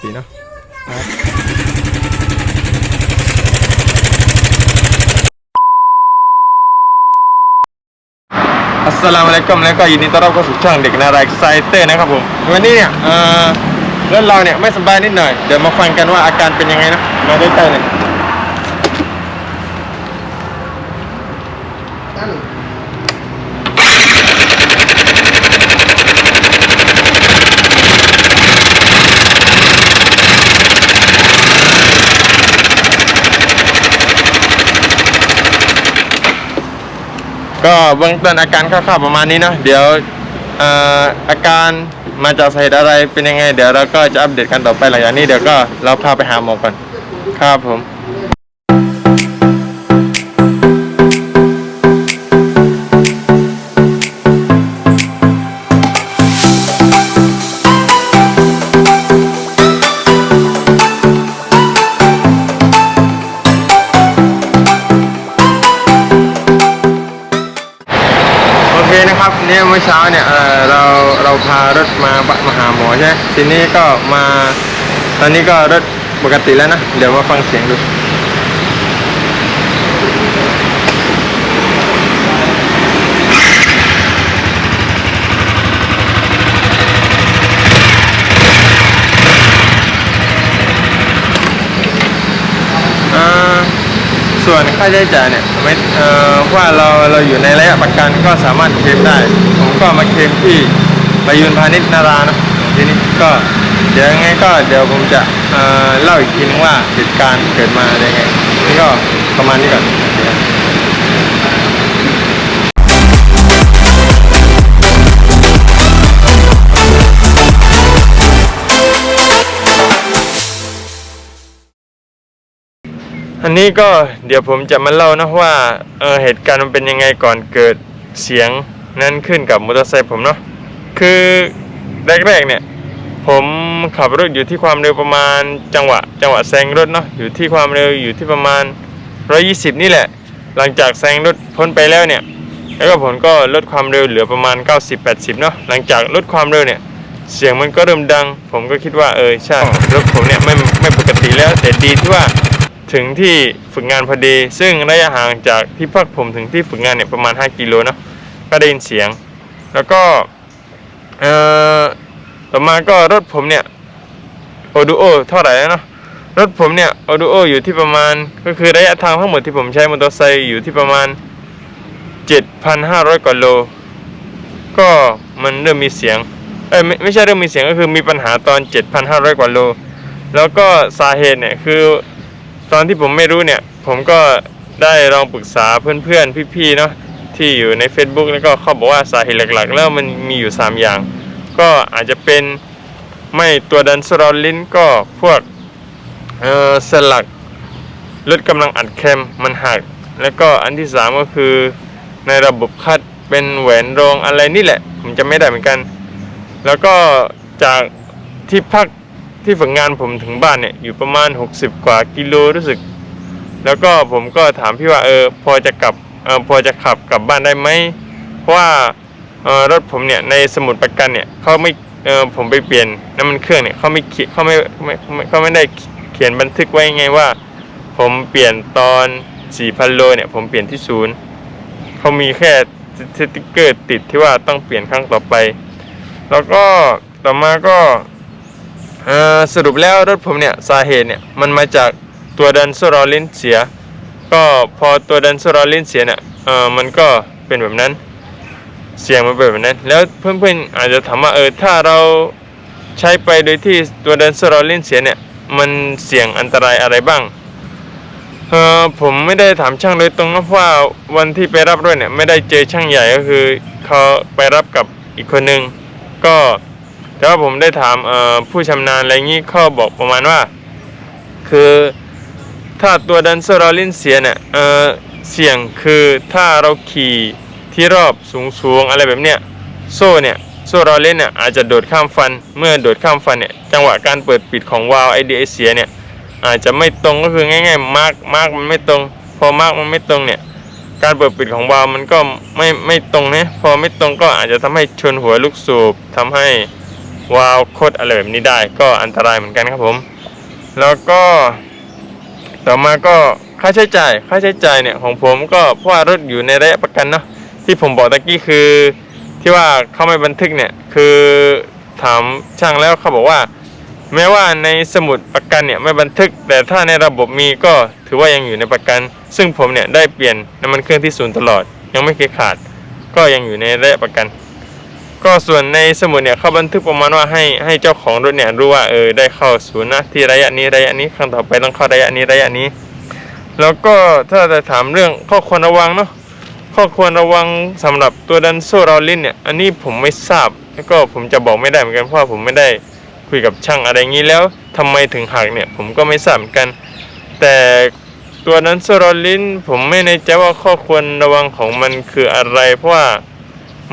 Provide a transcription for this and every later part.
สีเนาะอัสสลามุอะลัยกุมแล้วก็ยินดีต้อนรับเข้าสู่ช่องเด็กนาราเอ็กไซเตอร์นะครับผมวันนี้เนี่ยเอ่องเราเนี่ยไม่สบายนิดหน่อยเดี๋ยวมาฟังกันว่าอาการเป็นยังไงนะมาใกล้ๆเลย ก็เบื้องต้นอาการคร่าวๆประมาณนี้เนาะเดี๋ยวเอ่ออาการมาจากสาเหตุอะไรเป็นยังไง เดี๋ยวเราก็จะอัปเดตกันต่อไปหลังจากนี้เดี๋ยวก็เราพาไปหาหมอก่อนครับผม เนี่ยเมื่อเช้าเนี่ยเออเราเราพารถมาบะมาหาหมอใช่ทีนี้ก็มา ตอนนี้ก็รถปกติแล้วนะ เดี๋ยวมาฟังเสียงดู อ่า ส่วนค่าใช้จ่ายเนี่ยไม่เอ่อว่าเราเราอยู่ในระยะประกันก็สามารถเคลมได้ ผมก็มาเคลมที่ประยุนพาณิชย์นารานะทีนี้ก็เดี๋ยวงไงก็เดี๋ยวผมจะเอ่อเล่าอีกทีนึงว่าเหตุการณ์เกิดมาได้ไงนี่ก็ประมาณนี้ก่อน อันนี้ก็เดี๋ยวผมจะมาเล่านะว่าเออเหตุการณ์มันเป็นยังไงก่อนเกิดเสียงนั้นขึ้นกับมอเตอร์ไซค์ผมเนาะคือแรกๆเนี่ยผมขับรถอยู่ที่ความเร็วประมาณจังหวะ จังหวะแซงรถเนาะอยู่ที่ความเร็วอยู่ที่ประมาณ 120 นี่แหละ หลังจากแซงรถพ้นไปแล้วเนี่ย แล้วก็ผมก็ลดความเร็วเหลือประมาณ 90-80 เนาะหลังจากลดความเร็วเนี่ยเสียงมันก็เริ่มดัง ผมก็คิดว่าเออใช่รถผมเนี่ยไม่ไม่ปกติแล้วแต่ดีที่ว่า ถึงที่ฝึกงานพอดี ซึ่งระยะห่างจากที่พักผมถึงที่ฝึกงานเนี่ยประมาณ 5 กิโลเนาะก็ได้ยินเสียง แล้วก็เอ่อต่อมาก็รถผมเนี่ยโอดูโอเท่าไหร่แล้วเนาะรถผมเนี่ยโอดูโออยู่ที่ประมาณก็คือระยะทางทั้งหมดที่ผมใช้มอเตอร์ไซค์อยู่ที่ประมาณ 7,500กว่าโล ก็มันเริ่มมีเสียงเอ้ยไม่ไม่ใช่เริ่มมีเสียงก็คือมีปัญหาตอน 7,500 กว่าโล แล้วก็สาเหตุเนี่ยคือ ตอนที่ผมไม่รู้เนี่ย ผมก็ได้ลองปรึกษาเพื่อนๆ พี่ๆ เนาะที่อยู่ใน Facebook แล้วก็เขาบอกว่าสาเหตุหลักๆ แล้วมันมีอยู่ 3 อย่าง ก็อาจจะเป็นไม่ตัวดันสรอลลิ้นก็พวกเอ่อสลักลดกำลังอัดแคมมันหัก แล้วก็อันที่ 3 ก็คือในระบบคัดเป็นแหวนรองอะไรนี่แหละ ผมจะไม่ได้เหมือนกัน แล้วก็จากที่พัก ที่ฝึกงานผมถึงบ้านเนี่ยอยู่ประมาณ 60 กว่ากิโลรู้สึก แล้วก็ผมก็ถามพี่ว่าเออพอจะกลับเออพอจะขับกลับบ้านได้ไหมเพราะว่าออรถผมเนี่ยในสมุดประกันเนี่ยเขาไม่เออผมไปเปลี่ยนน้ำมันเครื่องเนี่ยเขาไม่เขียเขาไม่ไม่เขาไม่ได้เขียนบันทึกไว้ไงว่า ผมเปลี่ยนตอน4,000โลเนี่ยผมเปลี่ยนที่ศูนย์เขามีแค่สติ๊กเกอร์ติดที่ว่าต้องเปลี่ยนครั้งต่อไป แล้วก็ต่อมาก็ สรุปแล้วรถผมเนี่ยสาเหตุเนี่ยมันมาจากตัวดันโซลารินเสีย ก็พอตัวดันโซลารินเสียเนี่ยมันก็เป็นแบบนั้นเสียงมันเป็นแบบนั้น แล้วเพื่อนๆอาจจะถามว่าเออถ้าเราใช้ไปโดยที่ตัวดันโซลารินเสียเนี่ยมันเสี่ยงอันตรายอะไรบ้างเออผมไม่ได้ถามช่างโดยตรงนะเพราะว่าวันที่ไปรับด้วยเนี่ยไม่ได้เจอช่างใหญ่ก็คือเขาไปรับกับอีกคนนึงก็ แต่ว่าผมได้ถามเอ่อผู้ชำนาญอะไรงี้เขาบอกประมาณว่า คือถ้าตัวดันโซลารินเสียเนี่ยเอ่อเสี่ยงคือถ้าเราขี่ที่รอบสูงสูงๆอะไรแบบเนี้ยโซ่เนี่ยโซ่ลารินเนี่ยอาจจะโดดข้ามฟันเมื่อโดดข้ามฟันเนี่ยจังหวะการเปิดปิดของวาล์วไอเดียเสียเนี่ยอาจจะไม่ตรงก็คือง่ายๆมาร์กมาร์กมันไม่ตรง พอมาร์กมันไม่ตรงเนี่ยการเปิดปิดของวาล์วมันก็ไม่ไม่ตรงนะพอไม่ตรงก็อาจจะทำให้ชนหัวลูกสูบทำให้ วาล์วโคดอะไรแบบนี้ได้ก็อันตรายเหมือนกันครับผม แล้วก็ต่อมาก็ค่าใช้จ่ายค่าใช้จ่ายเนี่ยของผมก็เพราะว่ารถอยู่ในระยะประกันเนาะที่ผมบอกตะกี้คือ ที่ว่าเขาไม่บันทึกเนี่ยคือถามช่างแล้วเขาบอกว่า แม้ว่าในสมุดประกันเนี่ยไม่บันทึก แต่ถ้าในระบบมีก็ถือว่ายังอยู่ในประกัน ซึ่งผมเนี่ยได้เปลี่ยนน้ำมันเครื่องที่ศูนย์ตลอด ยังไม่เคยขาด ก็ยังอยู่ในระยะประกัน ก็ส่วนในสมุดเนี่ยเขาบันทึกประมาณว่าให้ให้เจ้าของรถเนี่ยรู้ว่าเออได้เข้าศูนย์นะที่ระยะนี้ระยะนี้ครั้งต่อไปต้องเข้าระยะนี้ระยะนี้ แล้วก็ถ้าจะถามเรื่องข้อควรระวังเนาะข้อควรระวังสำหรับตัวดันโซรอลินเนี่ยอันนี้ผมไม่ทราบแล้วก็ผมจะบอกไม่ได้เหมือนกันเพราะว่าผมไม่ได้คุยกับช่างอะไรอย่างนี้แล้วทำไมถึงหักเนี่ยผมก็ไม่ทราบเหมือนกัน แต่ตัวนั้นโซรลินผมไม่แน่ใจว่าข้อควรระวังของมันคืออะไร เพราะว่า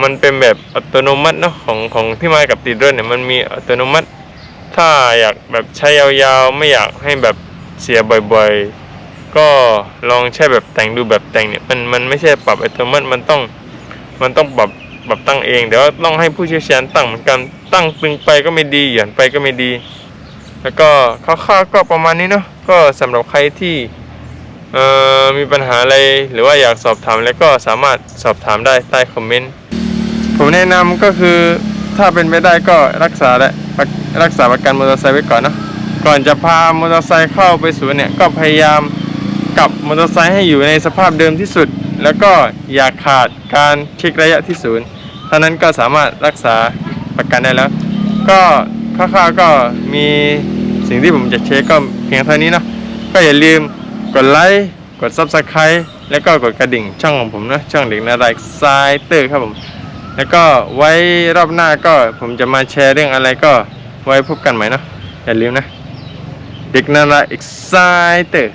มันเป็นแบบอัตโนมัติเนาะของของที่มากับติดรถเนี่ยมันมีอัตโนมัติ ถ้าอยากแบบใช้ยาวๆ ไม่อยากให้แบบเสียบ่อยๆ ก็ลองใช้แบบแต่งดูแบบแต่งเนี่ยมันมันไม่ใช่ปรับอัตโนมัติมันต้องมันต้องปรับปรับตั้งเองเดี๋ยวต้องให้ผู้เชี่ยวชาญตั้งเหมือนกันตั้งตึงไปก็ไม่ดีหย่อนไปก็ไม่ดี แล้วก็คร่าวๆก็ประมาณนี้เนาะก็สำหรับใครที่มีปัญหาอะไรหรือว่าอยากสอบถามอะไรก็สามารถสอบถามได้ใต้คอมเมนต์ ผมแนะนำก็คือถ้าเป็นไปได้ก็รักษาและรักษาประกันมอเตอร์ไซค์ไว้ก่อนเนาะก่อนจะพามอเตอร์ไซค์เข้าไปศูนย์เนี่ยก็พยายามกลับมอเตอร์ไซค์ให้อยู่ในสภาพเดิมที่สุด แล้วก็อย่าขาดการเช็คระยะที่ศูนย์เท่านั้นก็สามารถรักษาประกันได้แล้ว ก็คร่าวๆก็มีสิ่งที่ผมจะเช็คก็เพียงเท่านี้เนาะก็อย่าลืมกดไลค์กด Subscribe แล้วก็กดกระดิ่งช่องของผมนะช่องเด็กนาไรซายเตอร์ครับผม แล้วก็ไว้รอบหน้าก็ผมจะมาแชร์เรื่องอะไรก็ไว้พบกันใหม่เนาะอย่าลืมนะ เด็กนารา excited